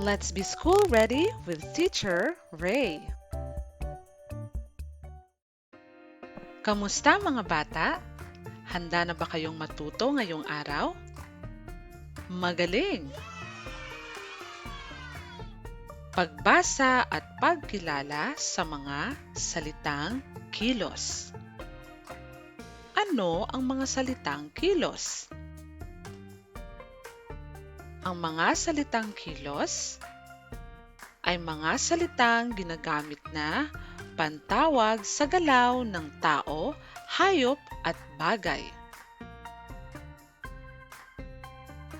Let's be school ready with Teacher Ray. Kamusta mga bata? Handa na ba kayong matuto ngayong araw? Magaling! Pagbasa at pagkilala sa mga salitang kilos. Ano ang mga salitang kilos? Ang mga salitang kilos ay mga salitang ginagamit na pantawag sa galaw ng tao, hayop at bagay.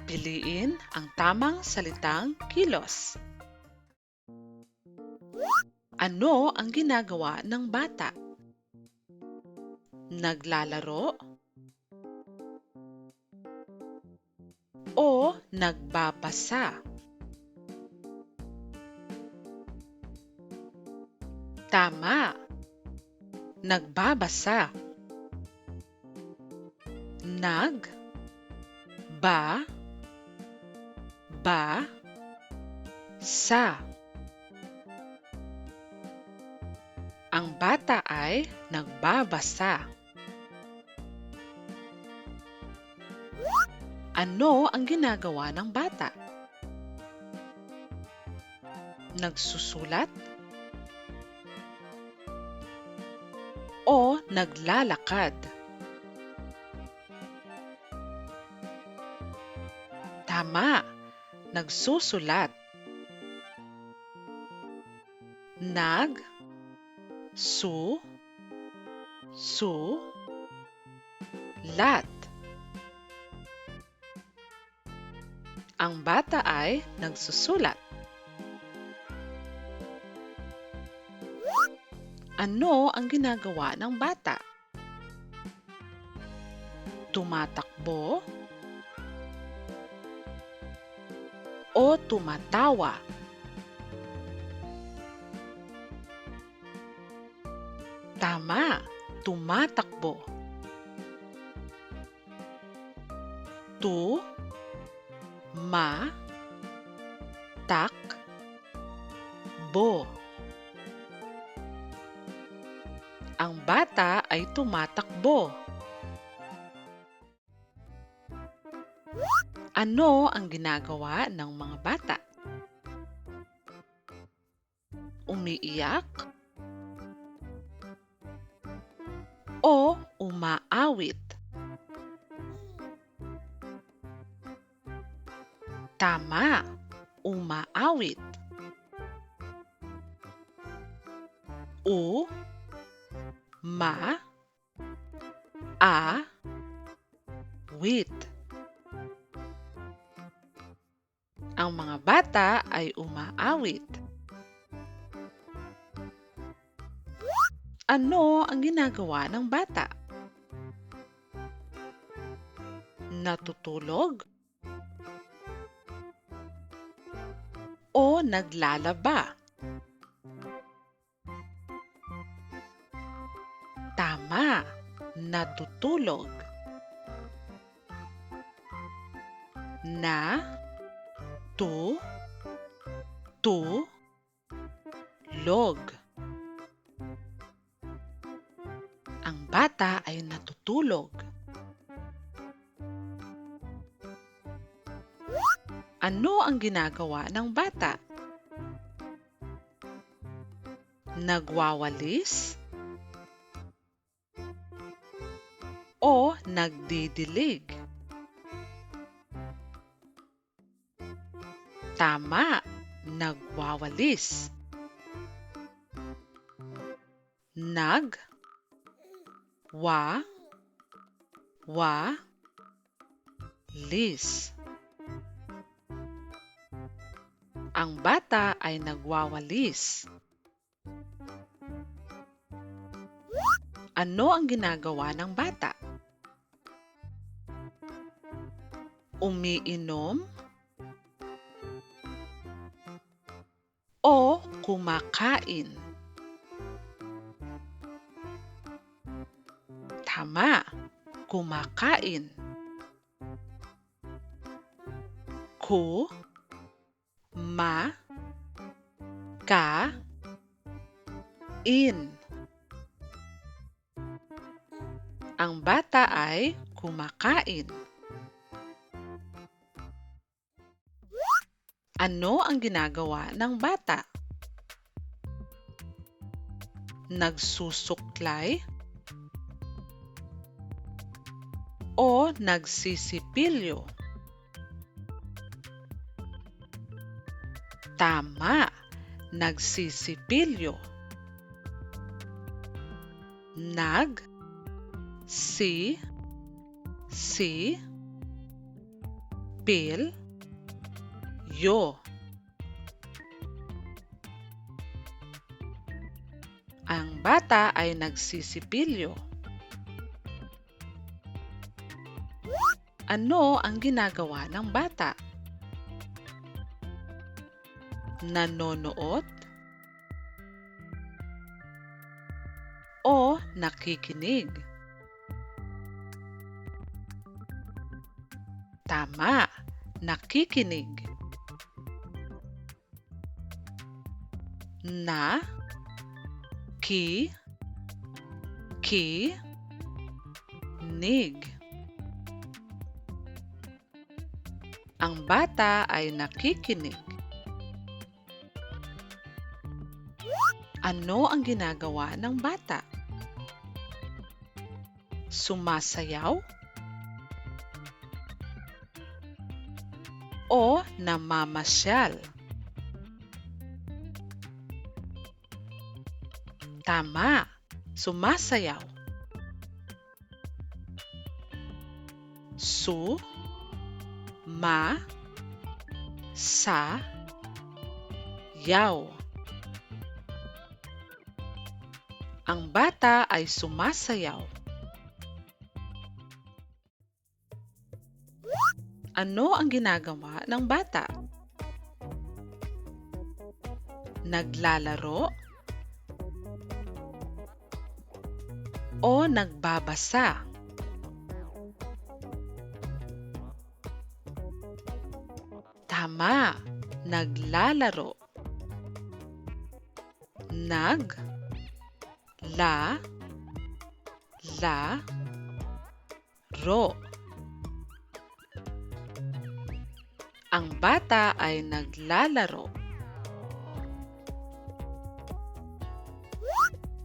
Piliin ang tamang salitang kilos. Ano ang ginagawa ng bata? Naglalaro? Nagbabasa? Tama! Nagbabasa. Nag ba ba sa Ang bata ay nagbabasa. Ano ang ginagawa ng bata? Nagsusulat? O naglalakad? Tama! Nagsusulat. Nag su su lat Ang bata ay nagsusulat. Ano ang ginagawa ng bata? Tumatakbo o tumatawa? Tama, tumatakbo. Tu, ma, tak, bo. Ang bata ay tumatakbo. Ano ang ginagawa ng mga bata? Umiiyak? O umaawit? Tama, umaawit. U, ma, a, wit. Ang mga bata ay umaawit. Ano ang ginagawa ng bata? Natutulog? O naglalaba? Tama, natutulog. Na, tu, tu, log. Ang bata ay natutulog. Ano ang ginagawa ng bata? Nagwawalis? O nagdidilig? Tama, nagwawalis. Nag, wa, wa, lis. Ang bata ay nagwawalis. Ano ang ginagawa ng bata? Umiinom? O kumakain? Tama, kumakain. Ku, Ma. Ka. In. Ang bata ay kumakain. Ano ang ginagawa ng bata? Nagsusuklay o nagsisipilyo? Tama, nagsisipilyo. Nag si si pil yo Ang bata ay nagsisipilyo. Ano ang ginagawa ng bata? Nanonood o nakikinig? Tama, nakikinig. Na ki ki nig. Ang bata ay nakikinig. Ano ang ginagawa ng bata? Sumasayaw? O namamasyal? Tama, sumasayaw. Su, ma, sa, yaw. Ang bata ay sumasayaw. Ano ang ginagawa ng bata? Naglalaro o nagbabasa? Tama, naglalaro. Nag la la ro. Ang bata ay naglalaro.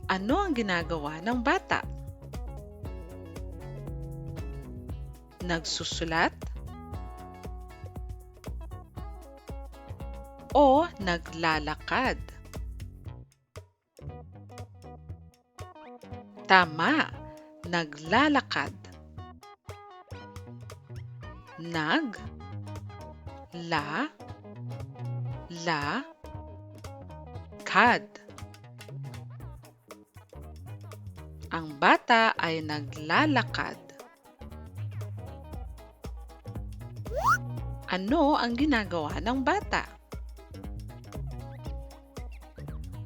Ano ang ginagawa ng bata? Nagsusulat? O naglalakad? Tama, naglalakad. Nag, la, la, kad. Ang bata ay naglalakad. Ano ang ginagawa ng bata?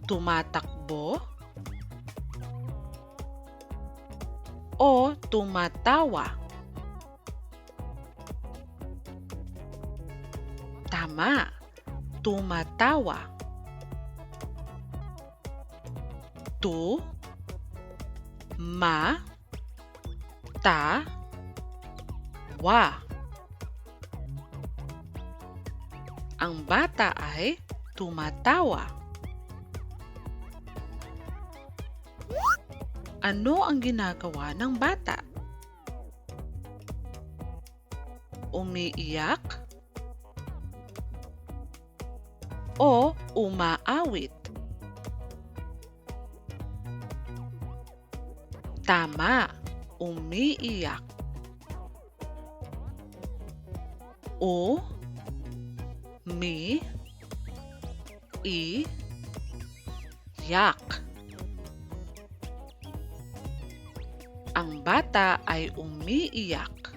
Tumatakbo o tumatawa? Tama, tumatawa. Tu ma ta wa Ang bata ay tumatawa. Ano ang ginagawa ng bata? Umiiyak o umaawit? Tama, umiiyak. O, mi, i, yak. Ang bata ay umiiyak.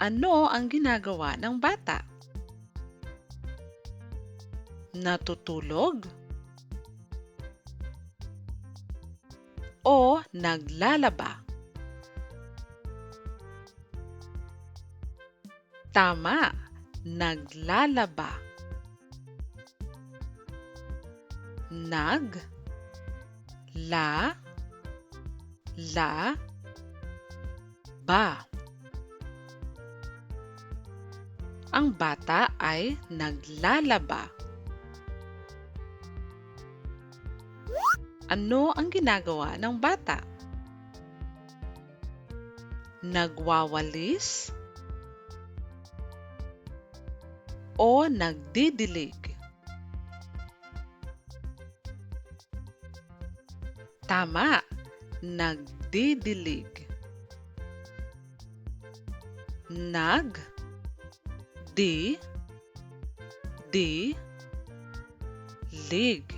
Ano ang ginagawa ng bata? Natutulog? O naglalaba? Tama, naglalaba nag la la ba Ang bata ay naglalaba. Ano ang ginagawa ng bata? Nagwawalis o nagdidilig? Tama, nagdidilig. Nag di di lig.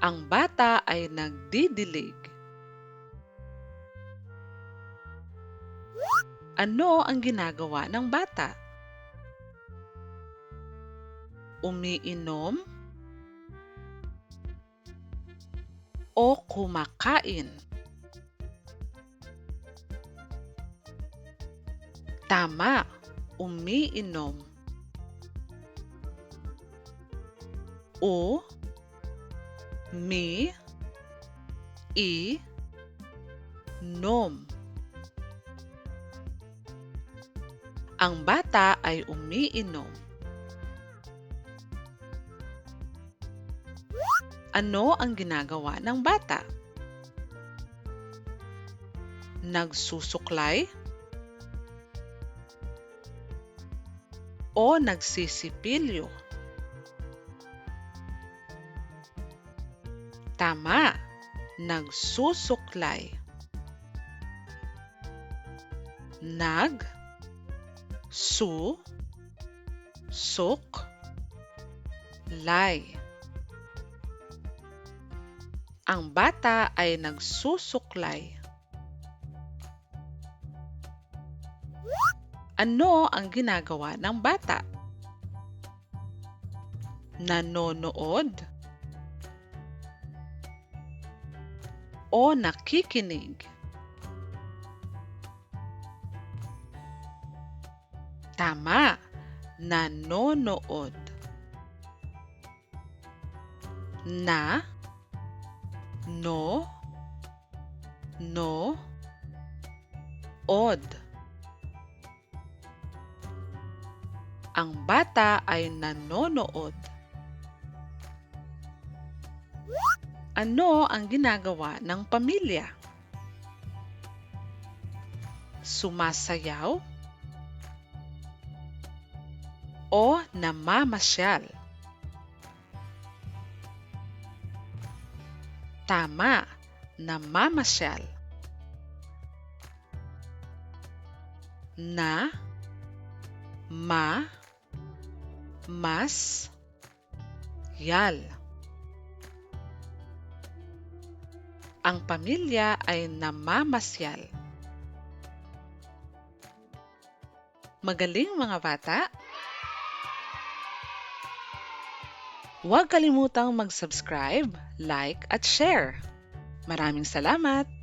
Ang bata ay nagdidilig. Ano ang ginagawa ng bata? Umiinom o kumakain? Tama, umiinom. O, mi, i, nom. Ang bata ay umiinom. Ano ang ginagawa ng bata? Nagsusuklay o nagsisipilyo? Tama, nagsusuklay. Nag, su, suk, lay. Ang bata ay nagsusuklay. Ano ang ginagawa ng bata? Nanonood o nakikinig? Tama, nanonood. Na, no, no, od. Ang bata ay nanonood. Ano ang ginagawa ng pamilya? Sumasayaw o namamasyal? Tama, namamasyal. Na, ma, mas, yal. Ang pamilya ay namamasyal. Magaling mga bata! Huwag kalimutang mag-subscribe, like at share. Maraming salamat!